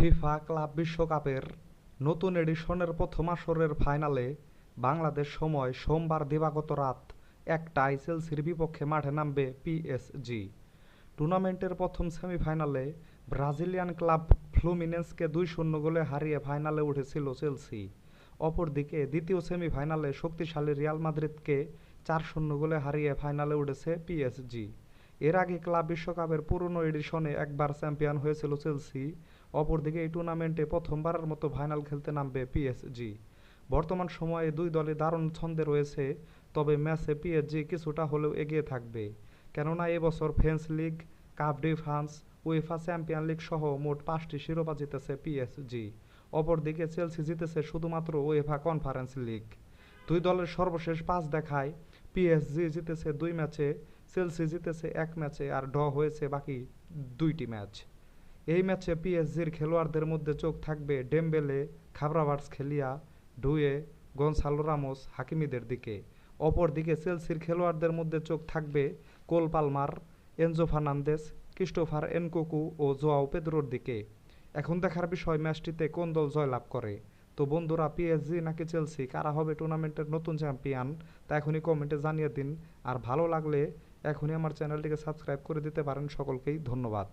FIFA club বিশ্বকাপের নতুন এডিশনের প্রথম আসরের ফাইনালে বাংলাদেশ সময় সোমবার দিবাগত রাত একটায় চেলসির বিপক্ষে মাঠে নামবে পিএসজি। টুর্নামেন্টের প্রথম সেমিফাইনালে ব্রাজিলিয়ান ক্লাব ফ্লুমিনেন্সকে দুই শূন্য গোলে হারিয়ে ফাইনালে উঠেছিল চেলসি। অপরদিকে দ্বিতীয় সেমিফাইনালে শক্তিশালী রিয়াল মাদ্রিদকে চার শূন্য গোলে হারিয়ে ফাইনালে উঠেছে পিএসজি। এর আগে ক্লাব বিশ্বকাপের পুরনো এডিশনে একবার চ্যাম্পিয়ন হয়েছিল চেলসি, অপরদিকে এই টুর্নামেন্টে প্রথমবারের মতো ফাইনাল খেলতে নামবে পিএসজি। বর্তমান সময়ে দুই দলে দারুণ ছন্দে রয়েছে, তবে ম্যাচে পিএসজি কিছুটা হলেও এগিয়ে থাকবে। কেননা এবছর French league, Coupe de France, UEFA champion league সহ মোট পাঁচটি শিরোপা জিতেছে পিএসজি। অপরদিকে চেলসি জিতেছে শুধুমাত্র উয়েফা কনফারেন্স লিগ। দুই দলের সর্বশেষ পাঁচ দেখায় পিএসজি জিতেছে দুই ম্যাচে চেলসি জিতেছে এক ম্যাচে আর ড হয়েছে বাকি দুইটি ম্যাচ। এই ম্যাচে পিএসজির খেলোয়াড়দের মধ্যে চোখ থাকবে ডেমবেলে খাবরাভার্স খেলিয়া ডুয়ে গনসালো রামোস হাকিমিদের দিকে। অপরদিকে চেলসির খেলোয়াড়দের মধ্যে চোখ থাকবে Cole Palmer Enzo Fernandez Christopher Nkunku ও জোয়াও পেদ্রোর দিকে। এখন দেখার বিষয় ম্যাচটিতে কোন দল জয়লাভ করে? তো বন্ধুরা পিএসজি নাকি চেলসি কারা হবে টুর্নামেন্টের নতুন চ্যাম্পিয়ন তা এখনই কমেন্টে জানিয়ে দিন। আর ভালো লাগলে এখনই আমার চ্যানেলটিকে সাবস্ক্রাইব করে দিতে পারেন সকলকেই ধন্যবাদ।